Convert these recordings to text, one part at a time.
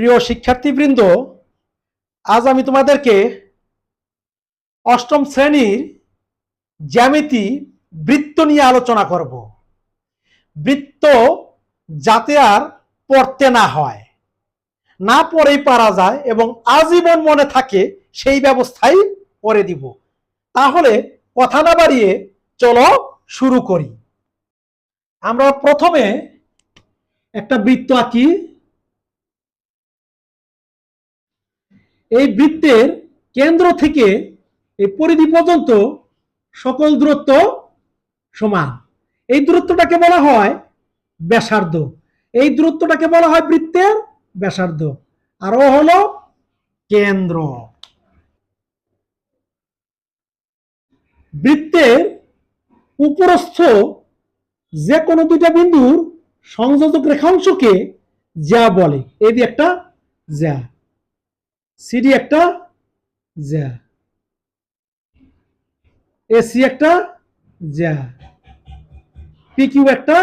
প্রিয় শিক্ষার্থীবৃন্দ, আজ আমি তোমাদেরকে অষ্টম শ্রেণির জ্যামিতি বৃত্ত নিয়ে আলোচনা করব। বৃত্ত যাতে আর পড়তে না হয়, না পড়েই পারা যায় এবং আজীবন মনে থাকে সেই ব্যবস্থাই করে দিব। তাহলে কথা না বাড়িয়ে চলো শুরু করি। আমরা প্রথমে একটা বৃত্ত আঁকি। এই বৃত্তের কেন্দ্র থেকে এই পরিধি পর্যন্ত সকল দূরত্ব সমান। এই দূরত্বটাকে বলা হয় ব্যাসার্ধ। এই দূরত্বটাকে বলা হয় বৃত্তের ব্যাসার্ধ। আর ও হলো কেন্দ্র। বৃত্তের উপরস্থ যে কোনো দুইটা বিন্দুর সংযোজক রেখাংশকে যা বলে। এই একটা যা। সিডি একটা যা এসি একটা যা পিকিউ একটা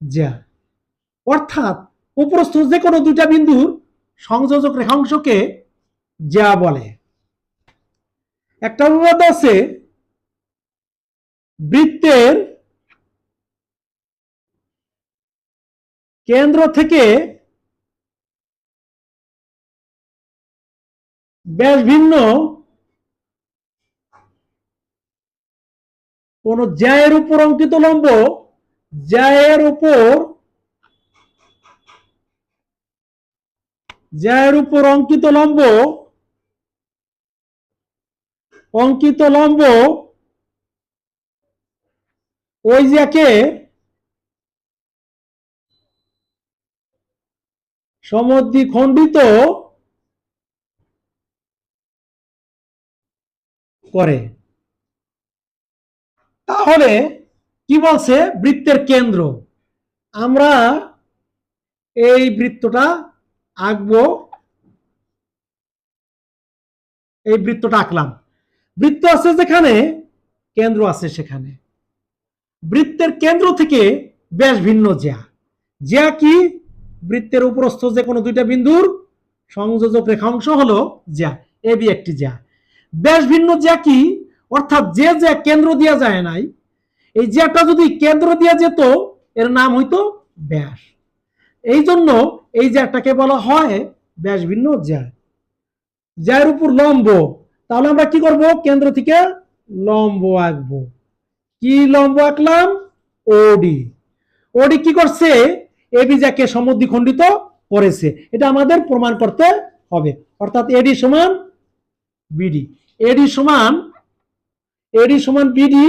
যা অর্থাৎ উপরস্থ যে কোনো দুইটা বিন্দুর সংযোজক রেখাংশকে যা বলে। একটা অনুবাদ আছে বৃত্তের কেন্দ্র থেকে ব্যাস ভিন্ন। কোন জ্যায়ের উপর অঙ্কিত লম্ব, জ্যায়ের উপর জ্যায়ের উপর অঙ্কিত লম্ব অঙ্কিত লম্ব, ওই যাকে সমদ্বিখণ্ডিত করে। তাহলে কি বলছে বৃত্তের কেন্দ্র? আমরা এই বৃত্তটা আঁকবো। এই বৃত্তটা আঁকলাম। বৃত্ত আছে যেখানে, কেন্দ্র আছে সেখানে। বৃত্তের কেন্দ্র থেকে বেশ ভিন্ন জ্যা। জ্যা কি? বৃত্তের উপরস্থ যে কোনো দুইটা বিন্দুর সংযোজক রেখাংশ হলো জ্যা, এ বি একটি জ্যা। ব্যাস ভিন্ন কি? অর্থাৎ যে জ্যা কেন্দ্র দেওয়া যায় নাই, এই জ্যাটা যদি কেন্দ্র দেওয়া যেত, এর নাম হইতো ব্যাস। এই জন্য এই জ্যাটাকে বলা হয় ব্যাস ভিন্ন জ্যা। জ্যার উপর লম্ব। তাহলে আমরা কি করব? কেন্দ্র থেকে লম্ব আঁকবো। কি লম্ব আঁকলাম? ওডি ওডি কি করছে? এবি যাকে সমদ্বিখণ্ডিত করেছে। এটা আমাদের প্রমাণ করতে হবে। অর্থাৎ এডি সমান বিডি এডি সমান এডি সমান বিডি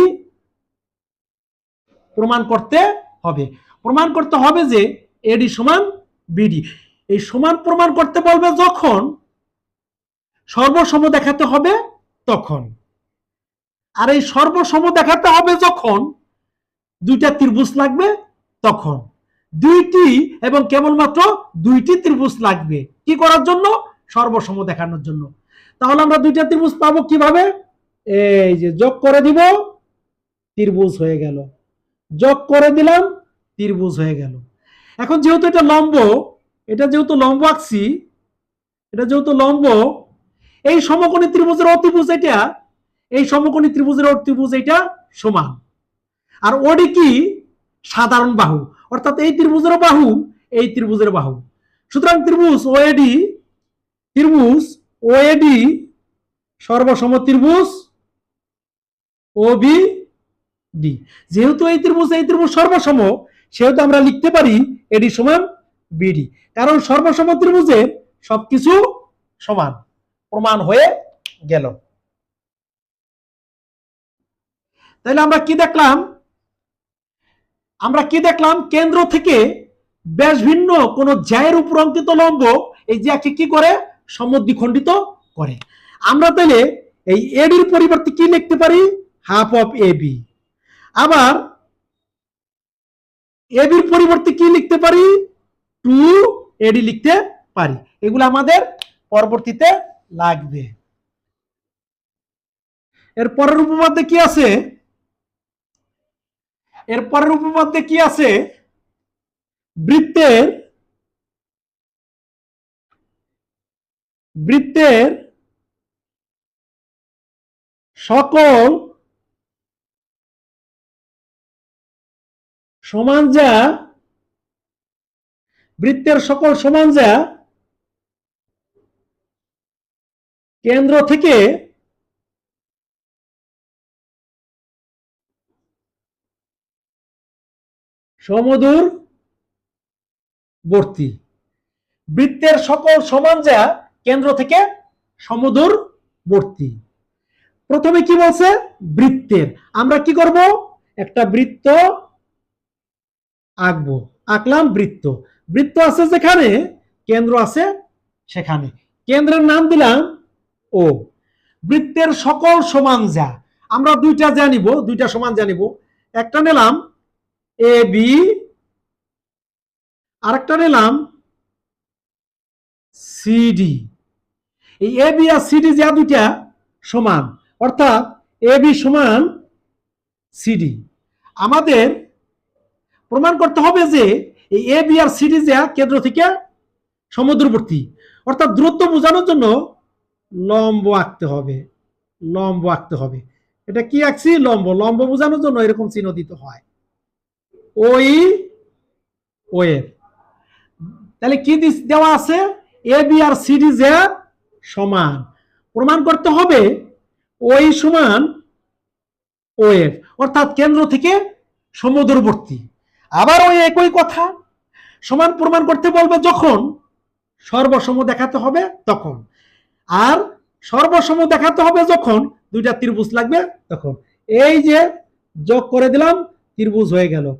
প্রমাণ করতে হবে। প্রমাণ করতে হবে যে এডি সমান বিডি এই সমান প্রমাণ করতে বলবে যখন, সর্বসম দেখাতে হবে তখন। আর এই সর্বসম দেখাতে হবে যখন, দুইটা ত্রিভুজ লাগবে তখন। দুইটি এবং কেবলমাত্র দুইটি ত্রিভুজ লাগবে। কি করার জন্য? সর্বসম দেখানোর জন্য। তাহলে আমরা দুইটা ত্রিভুজ পাবো কীভাবে? এই যে যোগ করে দিব, ত্রিভুজ হয়ে গেল। যোগ করে দিলাম, ত্রিভুজ হয়ে গেল। এখন যেহেতু এটা লম্ব, এটা যেহেতু লম্ব আঁকছি, এটা যেহেতু লম্ব, এই সমকোণী ত্রিভুজের অতিভুজ এটা, এই সমকোণী ত্রিভুজের অতিভুজ এটা সমান। আর ওডি কি? সাধারণ বাহু। অর্থাৎ এই ত্রিভুজের বাহু, এই ত্রিভুজের বাহু। সুতরাং ত্রিভুজ ওএডি ত্রিভুজ ওএডি সর্বসম ত্রিভুজ ও বি ডি যেহেতু এই ত্রিভুজ এই ত্রিভুজ সর্বসম, সেহেতু আমরা লিখতে পারি এডি সমান বিডি কারণ সর্বসম ত্রিভুজের সবকিছু সমান, প্রমাণ হয়ে গেল। তাহলে আমরা কি দেখলাম? আমরা কি দেখলাম? কেন্দ্র থেকে ব্যাস ভিন্ন কোন জ্যায়ের উপর অঙ্কিত লম্ব, এই জ্যাকে কি করে? সমদ্বিখণ্ডিত করে। আমরা তাহলে এই এডির পরিবর্তে কি লিখতে পারি? হাফ অফ এ বি আবার এবির পরিবর্তে কি লিখতে পারি? টু এডি লিখতে পারি। এগুলো আমাদের পরবর্তীতে লাগবে। এর পরের উপপাদ্যে কি আছে? এর পরের উপপাদ্যে কি আছে? বৃত্তের বৃত্তের সকল সমান যা বৃত্তের সকল সমান যা কেন্দ্র থেকে সমদূর বর্তী বৃত্তের সকল সমান যা কেন্দ্র থেকে সমদূর বর্তী প্রথমে কি বলছে? বৃত্তের। আমরা কি করব? একটা বৃত্ত আঁকবো। আঁকলাম বৃত্ত। বৃত্ত আছে যেখানে, কেন্দ্র আছে সেখানে। কেন্দ্রের নাম দিলাম ও। বৃত্তের সকল সমান যা। আমরা দুইটা জানিব দুইটা সমান জানিব একটা নিলাম এ, বি। আরেকটা নিলাম সিডি এই এ বি আর সিডি যা দুইটা সমান, অর্থাৎ এ বি সমান সিডি আমাদের প্রমাণ করতে হবে যে এই এ বি আর সিডি যা কেন্দ্র থেকে সমুদ্রবর্তী, অর্থাৎ দূরত্ব বোঝানোর জন্য লম্ব আঁকতে হবে, লম্ব আঁকতে হবে। এটা কি আঁকছি? লম্ব। লম্ব বোঝানোর জন্য এরকম চিহ্ন দিতে হয়। ওই ওয়ের তাহলে কি দেওয়া আছে? এ বি আর সিডি যে সমান। প্রমাণ করতে হবে ওই সমান ওয়েভ অর্থাৎ কেন্দ্র থেকে সমুদ্রবর্তী। আবার ওই একই কথা, সমান প্রমাণ করতে বলবে যখন সর্বসম দেখাতে হবে তখন। আর সর্বসম দেখাতে হবে যখন, দুইটা ত্রিভুজ লাগবে তখন। এই যে যোগ করে দিলাম, ত্রিভুজ হয়ে গেল।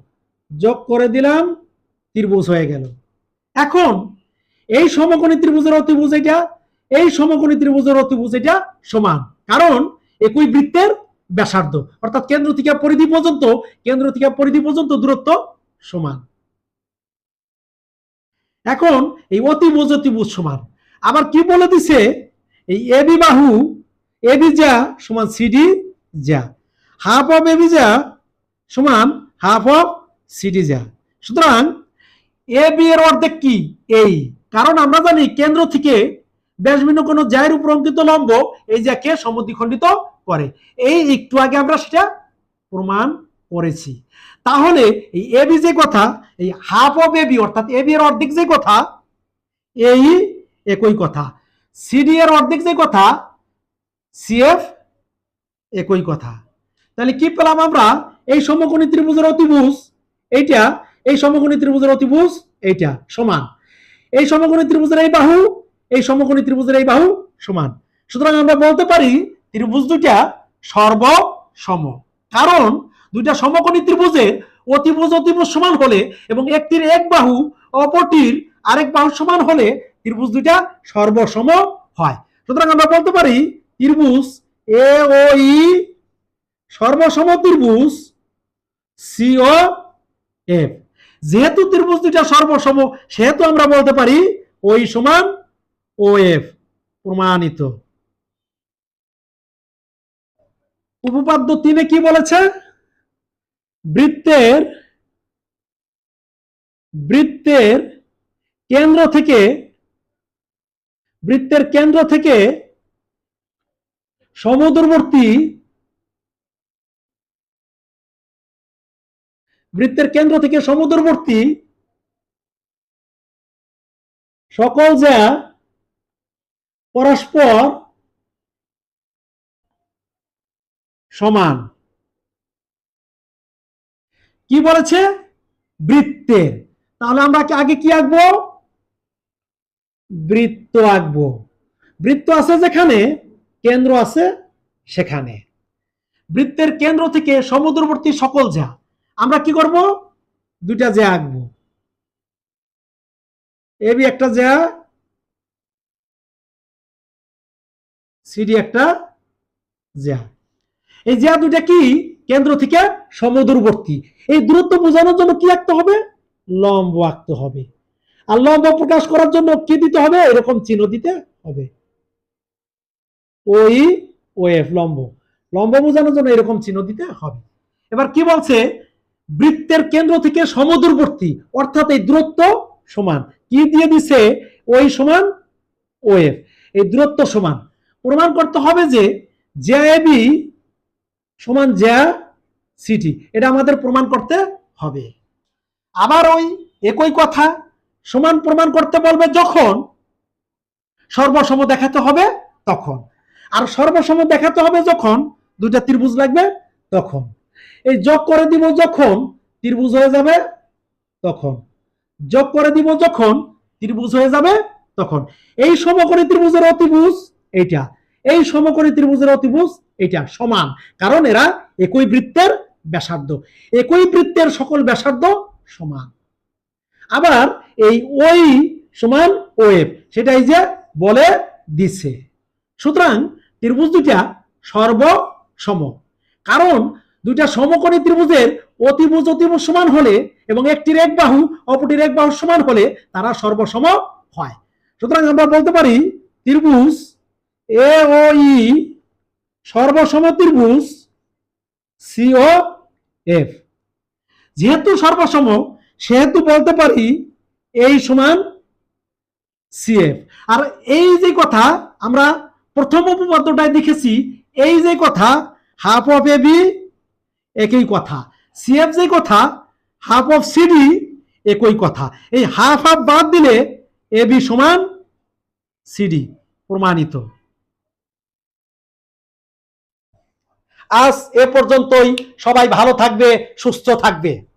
যোগ করে দিলাম, ত্রিভুজ হয়ে গেল। এখন এই সমকোণী ত্রিভুজের অতিভুজ এটা এই সমকোণী ত্রিভুজের অতিভুজ এটা সমান। কারণ একই বৃত্তের ব্যাসার্ধ। অর্থাৎ কেন্দ্র থেকে পরিধি পর্যন্ত, কেন্দ্র থেকে পরিধি পর্যন্ত দূরত্ব সমান। এখন এই অতিভুজ অতিভুজ সমান। আবার কি বলে দিছে? এই এবি বাহু এবি যা সমান সিডি যা। হাফ অফ এবি যা সমান হাফ অফ সিডি যা। সুতরাং এ বি এর অর্ধেক কি? এই। কারণ আমরা জানি কেন্দ্র থেকে ব্যাসভিন্ন কোন জায়ের উপর অঙ্কিত লম্ব, এই যাকে সমদ্বিখণ্ডিত করে। এই একটু আগে আমরা সেটা প্রমাণ করেছি। তাহলে এই এ বি যে কথা, এই হাফ অফ এ বি, অর্থাৎ এ বি এর অর্ধেক যে কথা, এই একই কথা। সিডি এর অর্ধেক যে কথা সিএফ একই কথা। তাহলে কি পেলাম আমরা? এই সমকোণী ত্রিভুজের অতিভুজ এইটা, এই সমকোণী ত্রিভুজের অতিভুজ এইটা, সমান। এই সমকোণী ত্রিভুজের এই বাহু এই সমকোণী ত্রিভুজের এই বাহু সমান। সুতরাং আমরা বলতে পারি ত্রিভুজ দুইটা সর্বসম। কারণ দুইটা সমকোণী ত্রিভুজের অতিভুজ অতিভুজ সমান হলে এবং একটির এক বাহু অপরটির আরেক বাহু সমান হলে ত্রিভুজ দুইটা সর্বসম হয়। সুতরাং আমরা বলতে পারি ত্রিভুজ এ ও ই সর্বসম ত্রিভুজ সিও এফ। যেহেতু ত্রিভুজ দুইটা সর্বসম, সেহেতু আমরা বলতে পারি ওই সমান ও এফ প্রমাণিত। উপপাদ্য তিনে কি বলেছে? বৃত্তের বৃত্তের কেন্দ্র থেকে, বৃত্তের কেন্দ্র থেকে সমুদ্রবর্তী বৃত্তের কেন্দ্র থেকে সমুদ্রবর্তী সকল যা পরস্পর সমান। কি বলেছে? বৃত্তের। তাহলে আমরা আগে কি আঁকবো? বৃত্ত আঁকবো। বৃত্ত আছে যেখানে, কেন্দ্র আছে সেখানে। বৃত্তের কেন্দ্র থেকে সমুদ্রবর্তী সকল যা আমরা কি করব? দুইটা জ্যা আঁকবো। এবি একটা জ্যা সিডি একটা জ্যা। এই জ্যা দুইটা কি কেন্দ্র থেকে সমুদ্রবর্তী? এই দূরত্ব বোঝানোর জন্য কি আঁকতে হবে? লম্ব আঁকতে হবে। আর লম্ব প্রকাশ করার জন্য কি দিতে হবে? এরকম চিহ্ন দিতে হবে। ওই ও, এফ, লম্ব। লম্ব বোঝানোর জন্য এরকম চিহ্ন দিতে হবে। এবার কি বলছে? বৃত্তের কেন্দ্র থেকে সমুদ্রবর্তী, অর্থাৎ এই দূরত্ব সমান। কি দিয়ে দিছে? ওই সমান ও, এফ। এই দূরত্ব সমান। প্রমাণ করতে হবে যে জে বি সমান জ্যা সিটি এটা আমাদের প্রমাণ করতে হবে। আবার ওই একই কথা সমান প্রমাণ করতে বলবে যখন সর্বসম দেখাতে হবে তখন। আর সর্বসম দেখাতে হবে যখন দুইটা ত্রিভুজ লাগবে তখন। এই যোগ করে দিব যখন ত্রিভুজ হয়ে যাবে তখন। যোগ করে দিব যখন ত্রিভুজ হয়ে যাবে তখন। এই সমকোণী ত্রিভুজের অতিভুজ এইটা। এই সমকোণী ত্রিভুজের অতিভুজ এটা সমান। কারণ এরা একই বৃত্তের ব্যাসার্ধ। একই বৃত্তের সকল ব্যাসার্ধ সমান। আবার এই ওই সমান ওয়েব সেটাই যে বলে দিছে। সুতরাং ত্রিভুজ দুইটা সর্বসম। কারণ দুইটা সমকোণী ত্রিভুজের অতিভুজ অতিভুজ সমান হলে এবং একটির এক বাহু অপরটির এক বাহু সমান হলে তারা সর্বসম হয়। সুতরাং আমরা বলতে পারি ত্রিভুজ এ ও ই সর্বসম ত্রিভুজ সিও এফ। যেহেতু সর্বসম, সেহেতু বলতে পারি এই সমান সিএফ আর এই যে কথা আমরা প্রথম উপপাদ্যটায় দেখেছি, এই যে কথা, হাফ অফ এ বি একই কথা। সিএফ যে কথা, হাফ অফ সিডি একই কথা। এই হাফ হাফ বাদ দিলে এ বি সমান সিডি প্রমাণিত। আজ এ পর্যন্তই। সবাই ভালো থাকবে সুস্থ থাকবে।